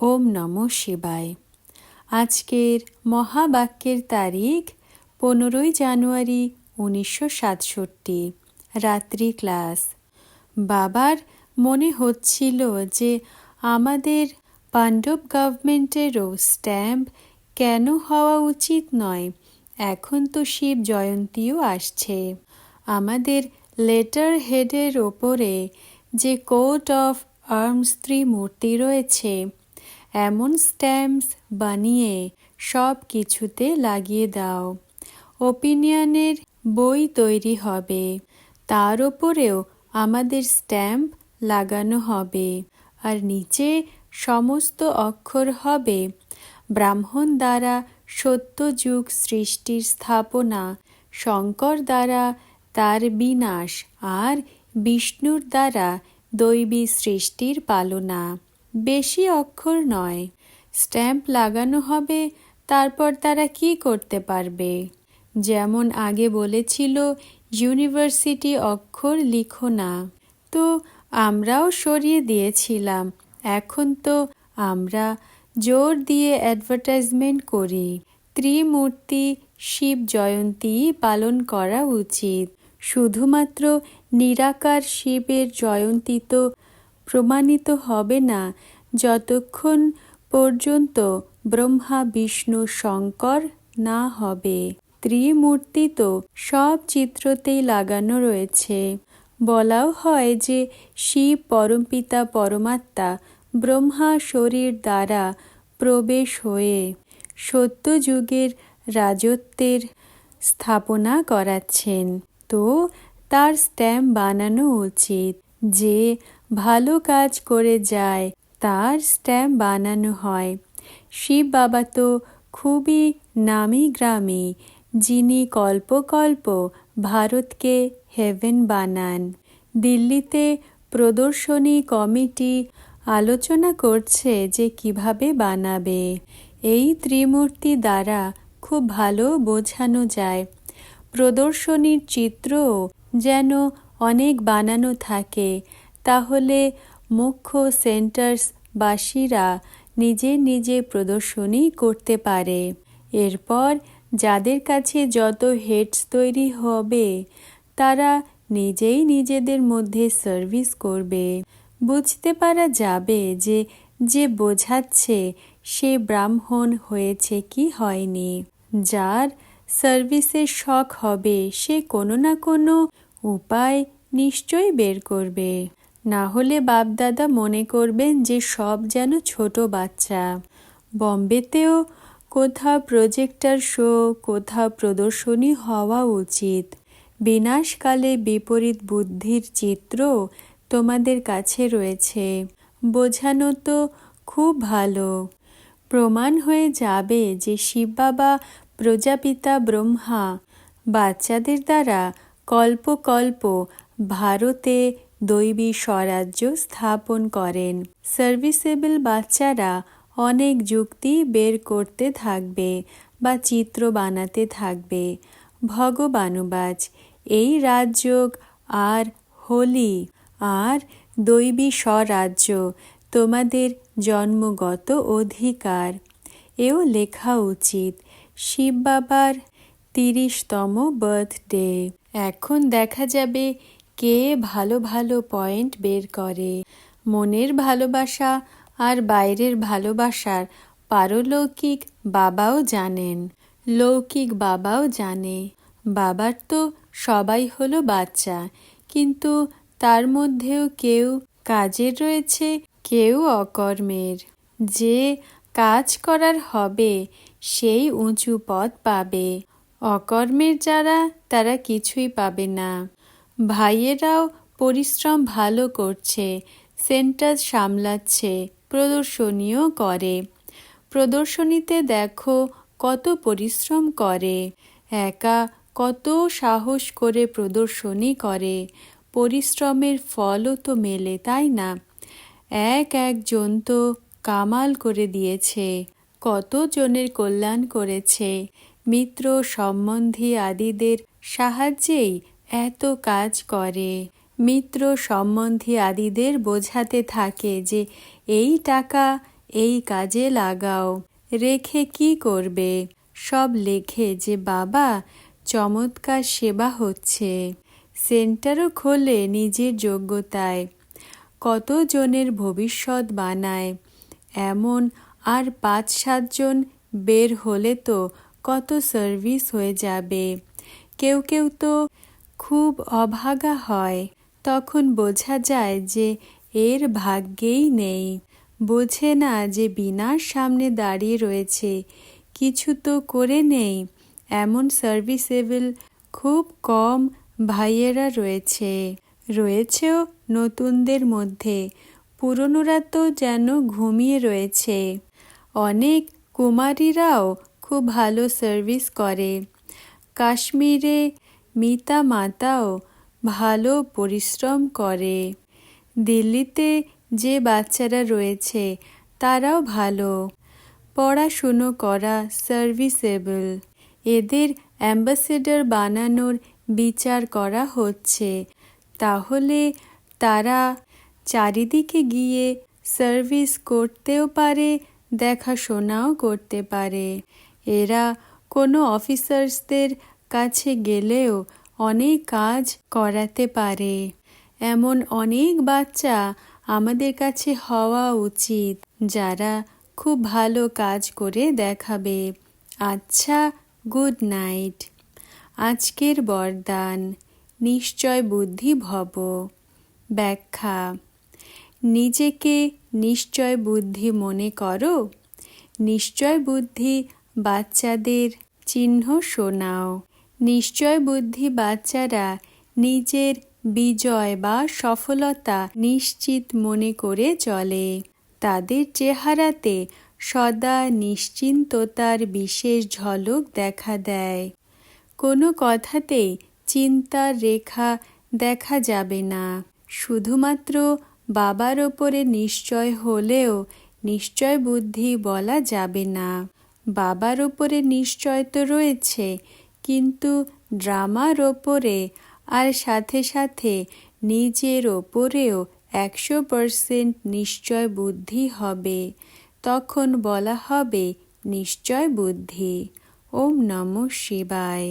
ওম নম শিবায়। আজকের মহাবাক্যের তারিখ পনেরোই জানুয়ারি উনিশশো সাতষট্টি, রাত্রি ক্লাস। বাবার মনে হচ্ছিল যে আমাদের পাণ্ডব গভর্নমেন্টেরও স্ট্যাম্প কেন হওয়া উচিত নয়, এখন তো শিব জয়ন্তীও আসছে। আমাদের লেটার হেডের ওপরে যে কোর্ট অফ আর্মস ত্রিমূর্তি রয়েছে এমন স্ট্যাম্পস বানিয়ে সব কিছুতে লাগিয়ে দাও। ওপিনিয়নের বই তৈরি হবে। তার ওপরেও আমাদের স্ট্যাম্প লাগানো হবে। আর নিচে সমস্ত অক্ষর হবে। ব্রাহ্মণ দ্বারা সত্যযুগ সৃষ্টির স্থাপনা, শঙ্কর দ্বারা তার বিনাশ, আর বিষ্ণুর দ্বারা দৈবী সৃষ্টির পালনা। বেশি অক্ষর নয়। স্ট্যাম্প লাগানো হবে, তারপর তারা কি করতে পারবে? যেমন আগে বলেছিল, ইউনিভার্সিটি অক্ষর লিখো না। তো আমরাও সরিয়ে দিয়েছিলাম। এখন তো আমরা জোর দিয়ে অ্যাডভার্টাইজমেন্ট করি। ত্রিমূর্তি শিব জয়ন্তী পালন করা উচিত। শুধুমাত্র নিরাকার শিবের জয়ন্তী তো প্রমাণিত হবে না যতক্ষণ পর্যন্ত ব্রহ্মা, বিষ্ণু, শঙ্কর না হবে। ত্রিমূর্তি তো সব চিত্রতেই লাগানো রয়েছে। বলাও হয় যে শিব পরমপিতা পরমাত্মা ব্রহ্মা শরীর দ্বারা প্রবেশ হয়ে সত্যযুগের রাজত্বের স্থাপনা করাচ্ছেন। তো তার স্ট্যাম্প বানানো উচিত যে ভালো কাজ করে যায়, তার স্ট্যাম্প বানানো হয়। শিব বাবা তো খুবই নামি গ্রামী, যিনি কল্পকল্প ভারতকে হেভেন বানান। দিল্লিতে প্রদর্শনী কমিটি আলোচনা করছে যে কীভাবে বানাবে। এই ত্রিমূর্তি দ্বারা খুব ভালো বোঝানো যায়। প্রদর্শনীর চিত্রও যেন অনেক বানানো থাকে তাহলে মুখ্য সেন্টার্স বাসীরা নিজে নিজে প্রদর্শনী করতে পারে। এরপর যাদের কাছে যত হেডস তৈরি হবে, তারা নিজেই নিজেদের মধ্যে সার্ভিস করবে। বুঝতে পারা যাবে যে যে বোঝাচ্ছে সে ব্রাহ্মণ হয়েছে কি হয়নি। যার সার্ভিসের শখ হবে, সে কোনো না কোনো উপায় নিশ্চয়ই বের করবে। না হলে বাপদাদা মনে করবেন যে সব যেন ছোট বাচ্চা। বম্বেতেও কোথাও প্রজেক্টার শো, কোথাও প্রদর্শনী হওয়া উচিত। বিনাশকালে বিপরীত বুদ্ধির চিত্র তোমাদের কাছে রয়েছে। বোঝানো তো খুব ভালো। প্রমাণ হয়ে যাবে যে শিব বাবা, প্রজাপিতা ব্রহ্মা, বাচ্চাদের দ্বারা কল্প কল্প ভারতে দৈবী স্বরাজ্য স্থাপন করেন। সার্ভিসেবল বাচ্চারা অনেক যুক্তি বের করতে থাকবে বা চিত্র বানাতে থাকবে। ভগবানুবাজ এই রাজযোগ আর হোলি আর দৈবী স্বরাজ্য তোমাদের জন্মগত অধিকার। এও লেখা উচিত, শিব বাবার তিরিশতম বার্থডে এখন দেখা যাবে কে ভালো ভালো পয়েন্ট বের করে? মনের ভালোবাসা আর বাইরের ভালোবাসার পারলৌকিক বাবাও জানেন, লৌকিক বাবাও জানে। বাবার তো সবাই হলো বাচ্চা, কিন্তু তার মধ্যেও কেউ কাজের রয়েছে, কেউ অকর্মের। যে কাজ করার হবে, সেই উঁচু পথ পাবে। অকর্মের যারা, তারা কিছুই পাবে না। ভাইয়েরাও পরিশ্রম ভালো করছে, সেন্টার সামলাচ্ছে, প্রদর্শনীও করে। প্রদর্শনীতে দেখো কত পরিশ্রম করে। একা কত সাহস করে প্রদর্শনী করে। পরিশ্রমের ফলও তো মেলে, তাই না? এক একজন তো কামাল করে দিয়েছে কত জনের কল্যাণ করেছে। মিত্র, সম্বন্ধী আদিদের সাহায্যেই এত কাজ করে। মিত্র সম্বন্ধী আদিদের বোঝাতে থাকে যে, এই টাকা এই কাজে লাগাও। রেখে কি করবে? সব লেখে যে, বাবা, চমৎকার সেবা হচ্ছে। সেন্টারও খোলে নিজের যোগ্যতায়। কত জনের ভবিষ্যৎ বানায়? এমন আর পাঁচ সাতজন বের হলে তো কত সার্ভিস হয়ে যাবে। কেউ কেউ তো খুব অভাগা হয়। তখন বোঝা যায় যে এর ভাগ্যেই নেই। বোঝে না যে বিনার সামনে দাঁড়িয়ে রয়েছে। কিছু তো করে নেই। এমন সার্ভিসেবল খুব কম ভাইয়েরা রয়েছে। রয়েছেও নতুনদের মধ্যে। পুরনোরা তো যেন ঘুমিয়ে রয়েছে। অনেক কুমারীরাও খুব ভালো সার্ভিস করে। কাশ্মীরে মিতা মাতাও ভালো পরিশ্রম করে। দিল্লিতে যে বাচ্চারা রয়েছে, তারাও ভালো। পড়াশুনো করা সার্ভিসেবল এদের অ্যাম্বাসেডর বানানোর বিচার করা হচ্ছে। তাহলে তারা চারিদিকে গিয়ে সার্ভিস করতেও পারে, দেখাশোনাও করতে পারে। এরা কোনো অফিসার্সদের কাছে গেলেও অনেক কাজ করাতে পারে। এমন অনেক বাচ্চা আমাদের কাছে হওয়া উচিত, যারা খুব ভালো কাজ করে দেখাবে। আচ্ছা গুড নাইট। আজকের বরদান, নিশ্চয় বুদ্ধি ভব ব্যাখ্যা, নিজেকে নিশ্চয় বুদ্ধি মনে করো। নিশ্চয় বুদ্ধি বাচ্চাদের চিহ্ন শোনাও। নিশ্চয় বুদ্ধি বাচ্চারা নিজের বিজয় বা সফলতা নিশ্চিত মনে করে চলে। তাদের চেহারাতে সদা নিশ্চিন্ততার বিশেষ ঝলক দেখা দেয়। কোনো কথাতেই চিন্তার রেখা দেখা যাবে না। শুধুমাত্র বাবার ওপরে নিশ্চয় হলেও নিশ্চয় বুদ্ধি বলা যাবে না। বাবার ওপরে নিশ্চয় তো রয়েছে কিন্তু ড্রামার ওপরে আর সাথে সাথে নিজের ওপরেও একশো পারসেন্ট নিশ্চয় বুদ্ধি হবে। তখন বলা হবে, নিশ্চয় বুদ্ধি। ওম নম শিবায়।